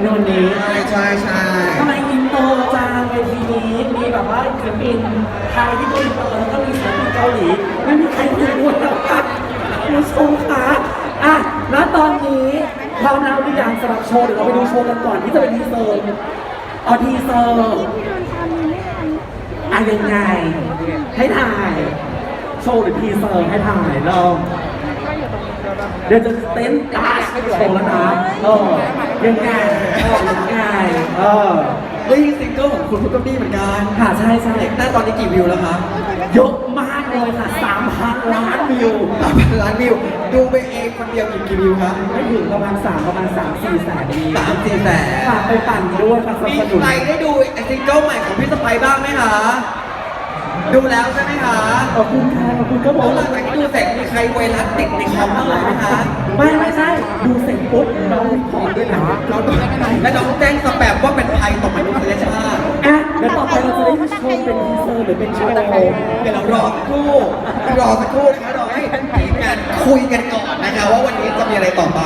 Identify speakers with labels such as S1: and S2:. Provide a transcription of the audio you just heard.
S1: ในวันนี้
S2: ใช่ใช่ใช่
S1: ทำไมอินเตอร์จังเวทีนี้มีแบบว่าศิลปินไทยที่เป็นอินเตอร์แล้วก็มีศิลปินเกาหลีไม่มีใครคุยด้วยแล้วค่ะคุณผู้ชมคะอะแล้วตอนนี้พร้อมแล้วหรือยังสำหรับโชว์เดี๋ยวเราไปดูโชว์กันก่อนที่จะเป็นทีเซอร์เอาทีเซอร์อะยังไง ให้ถ่าย โชว์หรือทีเซอร์ให้ถ่ายลองเดี๋ยวจะเต้นตาโชว์แล้วนะเออยังไง เออยังไงเออ
S2: เฮ้ยซิงเกิลของคุณพุทธก็ดีเหมือนกัน
S1: ค่ะใช่ใช่
S2: แต่ตอนนี้กี่วิวแล้วคะ
S1: เยอะมากเลยค่ะสามพันล้านวิว
S2: สามพันล้านวิว ดูไปเองคนเดียวกี่กี่วิวคะ
S1: ไม่ถึงประมาณสามประมาณสามสี่แสนวิว
S2: สามสี่แสน
S1: ฝากไปปั่นด้วยค่ะสนับ
S2: มี
S1: สนุน
S2: ใครได้ดูซิงเกิลใหม่ของพี่สไปบ้างไหมคะ ดูแล้วใช่ไหมคะ
S1: ขอบคุณค่ะขอบคุณก็บ
S2: แล้
S1: อก
S2: วหลังจากที่ดูเสร็จมีใครไวรัสติดในคอมบ้างไหมคะ
S1: ไม่ไม่ใช่ดูเสร็จปุ๊บน้องรีพอร์ตด้วยนะ
S2: เราดูและน้องแจ้งสแปมว่าเป็นภัยต่อมนุษยชาติ
S1: อะเดี๋ยวต่อไปเราจะได้ชมเป็นทีเซอร์หรือเป็นโชว์
S2: เดี๋ยวเรารอสักครู่รอสักครู่นะคะรอให้ทีมงานคุยกันก่อนนะคะ ว่าวันนี้จะมีอะไรต่อไป